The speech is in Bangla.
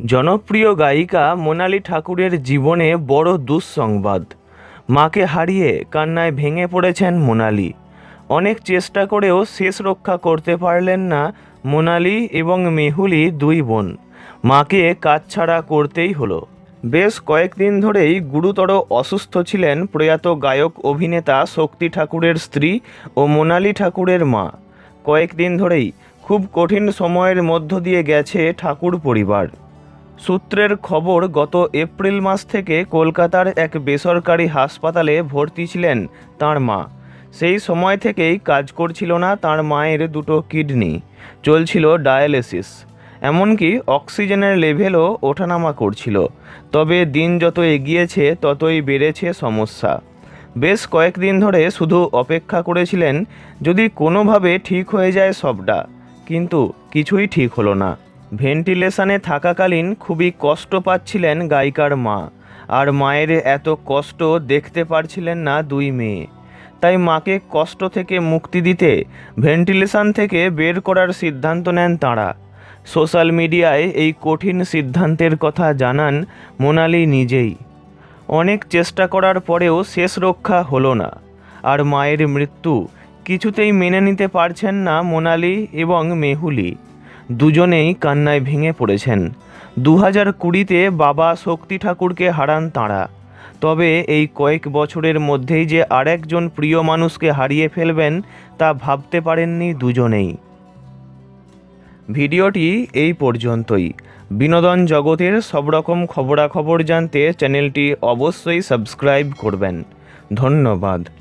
জনপ্রিয় গায়িকা মোনালি ঠাকুরের জীবনে বড় দুঃসংবাদ। মাকে হারিয়ে কান্নায় ভেঙে পড়েছেন মোনালি। অনেক চেষ্টা করেও শেষ রক্ষা করতে পারলেন না মোনালি এবং মেহুলি দুই বোন। মাকে কাজ ছাড়া করতেই হলো। বেশ কয়েকদিন ধরেই গুরুতর অসুস্থ ছিলেন প্রয়াত গায়ক অভিনেতা শক্তি ঠাকুরের স্ত্রী ও মোনালি ঠাকুরের মা। কয়েকদিন ধরেই খুব কঠিন সময়ের মধ্য দিয়ে গেছে ঠাকুর পরিবার। সূত্রের খবর, গত এপ্রিল মাস থেকে কলকাতার এক বেসরকারি হাসপাতালে ভর্তি ছিলেন তাঁর মা। সেই সময় থেকেই কাজ করছিল না তাঁর মায়ের দুটো কিডনি। চলছিল ডায়ালিসিস। এমনকি অক্সিজেনের লেভেলও ওঠানামা করছিল। তবে দিন যত এগিয়েছে, ততই বেড়েছে সমস্যা। বেশ কয়েকদিন ধরে শুধু অপেক্ষা করেছিলেন, যদি কোনোভাবে ঠিক হয়ে যায় সবটা। কিন্তু কিছুই ঠিক হলো না। ভেন্টিলেশনে থাকাকালীন খুবই কষ্ট পাচ্ছিলেন গায়িকার মা। আর মায়ের এত কষ্ট দেখতে পারছিলেন না দুই মেয়ে। তাই মাকে কষ্ট থেকে মুক্তি দিতে ভেন্টিলেশন থেকে বের করার সিদ্ধান্ত নেন তাঁরা। সোশ্যাল মিডিয়ায় এই কঠিন সিদ্ধান্তের কথা জানান মোনালি নিজেই। অনেক চেষ্টা করার পরেও শেষ রক্ষা হলো না। আর মায়ের মৃত্যু কিছুতেই মেনে নিতে পারছেন না মোনালি এবং মেহুলি। দুজনেই কান্নায় ভেঙে পড়েছেন। দু হাজার কুড়িতে বাবা শক্তি ঠাকুরকে হারান তাঁরা। তবে এই কয়েক বছরের মধ্যেই যে আরেকজন প্রিয় মানুষকে হারিয়ে ফেলবেন, তা ভাবতে পারেননি দুজনেই। ভিডিওটি এই পর্যন্তই। বিনোদন জগতের সব রকম খবরাখবর জানতে চ্যানেলটি অবশ্যই সাবস্ক্রাইব করবেন। ধন্যবাদ।